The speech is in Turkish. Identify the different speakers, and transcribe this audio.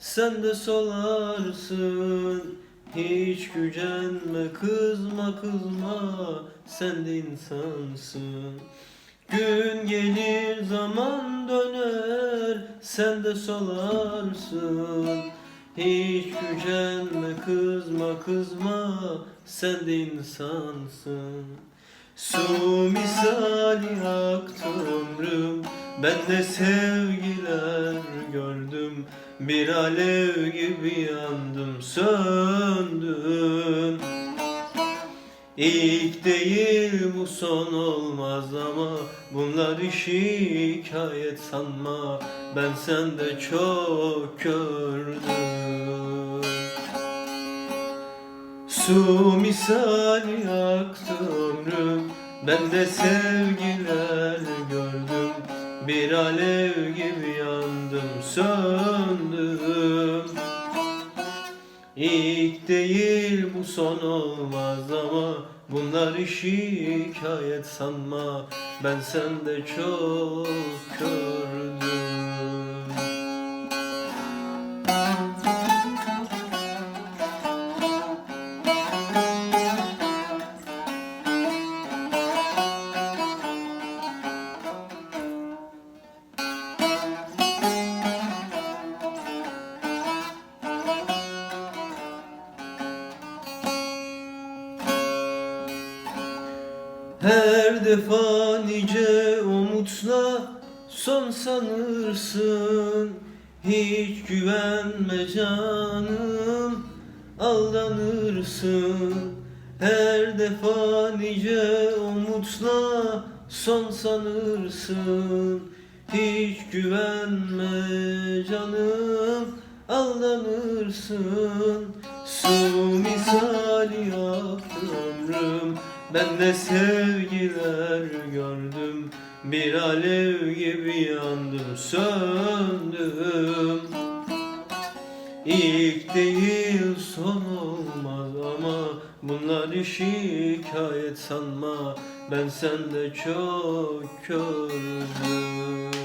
Speaker 1: sen de solarsın. Hiç gücenme kızma kızma. Sen de insansın. Gün gelir zaman döner. Sen de solarsın. Hiç gücenme kızma kızma. Sen de insansın Su misali aktı ömrüm Ben de sevgiler gördüm. Bir alev gibi yandım söndüm. İlk değil bu son olmaz ama Bunları şikayet sanma. Ben sende çok gördüm Su misali aktı ömrüm Ben de sevgiler gördüm. Bir alev gibi yandım söndüm. İlk değil bu son olmaz ama Bunları şikayet sanma. Ben sende çok gördüm Her defa nice umutla son sanırsın. Hiç güvenme canım aldanırsın. Her defa nice umutla son sanırsın. Hiç güvenme canım aldanırsın. Su misali Ben de sevgiler gördüm Bir alev gibi yandım söndüm. İlk değil son olmaz ama Bunları şikayet sanma Ben sende çok gördüm